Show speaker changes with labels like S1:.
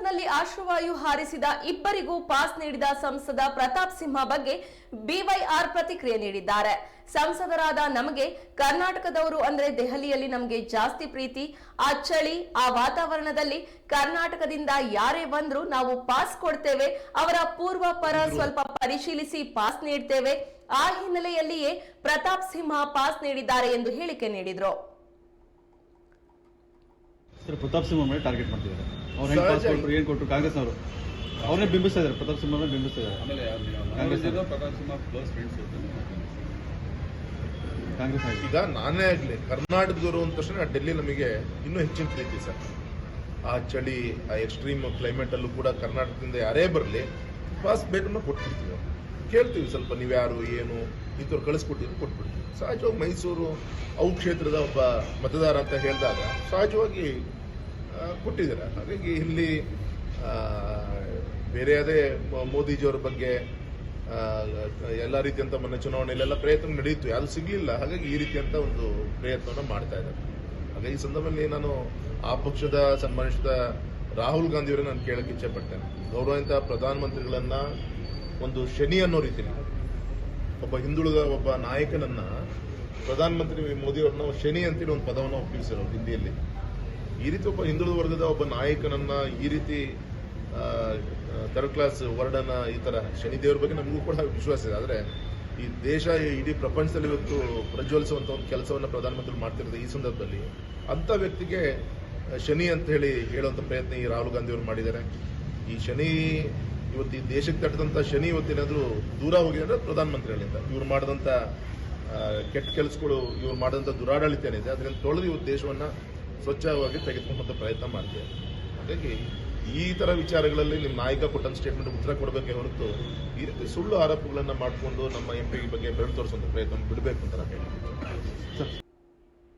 S1: ಸಂಸತ್ನಲ್ಲಿ ಆಶ್ರವಾಯು ಹಾರಿಸಿದ ಇಬ್ಬರಿಗೂ ಪಾಸ್ ನೀಡಿದ ಸಂಸದ ಪ್ರತಾಪ್ ಸಿಂಹ ಬಗ್ಗೆ ಬಿವೈಆರ್ ಪ್ರತಿಕ್ರಿಯೆ ನೀಡಿದ್ದಾರೆ. ಸಂಸದರಾದ ನಮಗೆ ಕರ್ನಾಟಕದವರು ಅಂದ್ರೆ ದೆಹಲಿಯಲ್ಲಿ ನಮಗೆ ಜಾಸ್ತಿ ಪ್ರೀತಿ, ಆ ಚಳಿ, ಆ ವಾತಾವರಣದಲ್ಲಿ ಕರ್ನಾಟಕದಿಂದ ಯಾರೇ ಬಂದ್ರು ನಾವು ಪಾಸ್ ಕೊಡ್ತೇವೆ, ಅವರ ಪೂರ್ವ ಪರ ಸ್ವಲ್ಪ ಪರಿಶೀಲಿಸಿ ಪಾಸ್ ನೀಡ್ತೇವೆ. ಆ ಹಿನ್ನೆಲೆಯಲ್ಲಿಯೇ ಪ್ರತಾಪ್ ಸಿಂಹ ಪಾಸ್ ನೀಡಿದ್ದಾರೆ ಎಂದು ಹೇಳಿಕೆ ನೀಡಿದ್ರು.
S2: ಸರ್ ಪ್ರತಾಪ್ ಸಿಂಹ ಮೇಲೆ ಟಾರ್ಗೆಟ್ ಮಾಡ್ತಿದ್ದಾರೆ. ಅವ್ರು ಹೆಂಗ್ ಪಾಸ್. ಕೊಟ್ಟರು ಏನ್ ಕೊಟ್ಟರು ಕಾಂಗ್ರೆಸ್ ಅವರು ಅವ್ರನ್ನೇ ಬಿಂಬಿಸ್ತಾ ಇದ್ದಾರೆ ಪ್ರತಾಪ್ ಸಿಂಹ ಬಿಂಬಿಸ್ತಾ ಇದ್ದಾರೆ.
S3: ಆಮೇಲೆ
S2: ಕಾಂಗ್ರೆಸ್
S3: ಕಾಂಗ್ರೆಸ್ ಪ್ರಕಾಶ್ ಸಿಂಹ ಕ್ಲೋಸ್ ಫ್ರೆಂಡ್ಸ್
S2: ಕಾಂಗ್ರೆಸ್ ಆಗಿ
S4: ಈಗ ನಾನೇ ಆಗ್ಲಿ ಕರ್ನಾಟಕದವರು ಅಂದ ತಕ್ಷಣ ಡೆಲ್ಲಿ ನಮಗೆ ಇನ್ನೂ ಹೆಚ್ಚಿನ ಪ್ರೀತಿ ಸರ್. ಆ ಚಳಿ ಆ ಎಕ್ಸ್ಟ್ರೀಮ್ ಕ್ಲೈಮೇಟ್ ಅಲ್ಲೂ ಕೂಡ ಕರ್ನಾಟಕದಿಂದ ಯಾರೇ ಬರಲಿ ಪಾಸ್ ಬೇಕನ್ನು ಕೊಟ್ಬಿಡ್ತೀವಿ ಕೇಳ್ತೀವಿ ಸ್ವಲ್ಪ ನೀವು ಯಾರು, ಏನು ಇಂಥವ್ರು ಕಳಿಸ್ಕೊಟ್ಟಿದ್ರು ಕೊಟ್ಬಿಡ್ತೀವಿ. ಸಹಜವಾಗಿ ಮೈಸೂರು ಅವು ಕ್ಷೇತ್ರದ ಒಬ್ಬ ಮತದಾರ ಅಂತ ಹೇಳಿದಾಗ ಸಹಜವಾಗಿ ಕೊಟ್ಟಿದ್ದಾರೆ. ಹಾಗಾಗಿ ಇಲ್ಲಿ ಬೇರೆ ಅದೇ ಮೋದಿಜಿಯವ್ರ ಬಗ್ಗೆ ಎಲ್ಲ ರೀತಿಯಂಥ ಮೊನ್ನೆ ಚುನಾವಣೆಯಲ್ಲೆಲ್ಲ ಪ್ರಯತ್ನ ನಡೆಯಿತು ಯಾವುದು ಸಿಗಲಿಲ್ಲ. ಹಾಗಾಗಿ ಈ ರೀತಿಯಂಥ ಒಂದು ಪ್ರಯತ್ನವನ್ನು ಮಾಡ್ತಾ ಇದ್ದಾರೆ. ಹಾಗಾಗಿ ಈ ಸಂದರ್ಭದಲ್ಲಿ ನಾನು ಆ ಪಕ್ಷದ ಸನ್ಮಾನಿಸಿದ ರಾಹುಲ್ ಗಾಂಧಿಯವರೇ ನಾನು ಕೇಳಕ್ಕೆ ಇಚ್ಛೆ ಪಡ್ತೇನೆ. ಗೌರವಾನ್ವಿತ ಪ್ರಧಾನಮಂತ್ರಿಗಳನ್ನ ಒಂದು ಶನಿ ಅನ್ನೋ ರೀತಿಯಲ್ಲಿ ಒಬ್ಬ ಹಿಂದುಳಿದ ಒಬ್ಬ ನಾಯಕನನ್ನ ಪ್ರಧಾನಮಂತ್ರಿ ಮೋದಿ ಅವ್ರನ್ನ ಶನಿ ಅಂತೇಳಿ ಒಂದು ಪದವನ್ನು ಒಪ್ಪಿಸಿದ್ರು ಹಿಂದಿಯಲ್ಲಿ. ಈ ರೀತಿ ಒಬ್ಬ ಹಿಂದುಳಿದ ವರ್ಗದ ಒಬ್ಬ ನಾಯಕನನ್ನ ಈ ರೀತಿ ಥರ್ಡ್ ಕ್ಲಾಸ್ ವರ್ಡನ್ನ ಈ ತರ ಶನಿದೇವ್ರ ಬಗ್ಗೆ ನಮಗೂ ಕೂಡ ವಿಶ್ವಾಸ ಇದೆ. ಆದ್ರೆ ಈ ದೇಶ ಇಡೀ ಪ್ರಪಂಚದಲ್ಲಿ ಇವತ್ತು ಪ್ರಜ್ವಲಿಸುವಂತ ಒಂದು ಕೆಲಸವನ್ನ ಪ್ರಧಾನಮಂತ್ರಿ ಮಾಡ್ತಿರೋದು ಈ ಸಂದರ್ಭದಲ್ಲಿ ಅಂತ ವ್ಯಕ್ತಿಗೆ ಶನಿ ಅಂತ ಹೇಳಿ ಹೇಳುವಂತ ಪ್ರಯತ್ನ ಈ ರಾಹುಲ್ ಗಾಂಧಿ ಅವರು ಮಾಡಿದ್ದಾರೆ. ಈ ಶನಿ ಇವತ್ತು ಈ ದೇಶಕ್ಕೆ ತಟ್ಟದಂತ ಶನಿ ಇವತ್ತೇನಾದರೂ ದೂರ ಹೋಗಿದೆ ಅಂದ್ರೆ ಪ್ರಧಾನಮಂತ್ರಿಗಳಿಂದ ಇವ್ರು ಮಾಡಿದಂಥ ಕೆಟ್ಟ ಕೆಲಸಗಳು, ಇವ್ರು ಮಾಡಿದಂಥ ದುರಾಡಳಿತ ಏನಿದೆ ಅದರಿಂದ ತೊಳೆದು ಇವತ್ತು ದೇಶವನ್ನು ಸ್ವಚ್ಛವಾಗಿ ತೆಗೆದುಕೊಂಡಂಥ ಪ್ರಯತ್ನ ಮಾಡ್ತೀವಿ ಹಾಗಾಗಿ ಈ ತರ ವಿಚಾರಗಳಲ್ಲಿ ನಿಮ್ಮ ನಾಯಕ ಕೊಟ್ಟಂತ ಸ್ಟೇಟ್ಮೆಂಟ್ ಉತ್ತರ ಕೊಡಬೇಕೇ ಹೊರತು ಈ ರೀತಿ ಸುಳ್ಳು ಆರೋಪಗಳನ್ನು ಮಾಡಿಕೊಂಡು ನಮ್ಮ ಎಂ ಪಿ ಬಗ್ಗೆ ಬೆರಳು ತೋರಿಸುವಂತ ಪ್ರಯತ್ನ ಬಿಡಬೇಕು ಅಂತ ನಾನು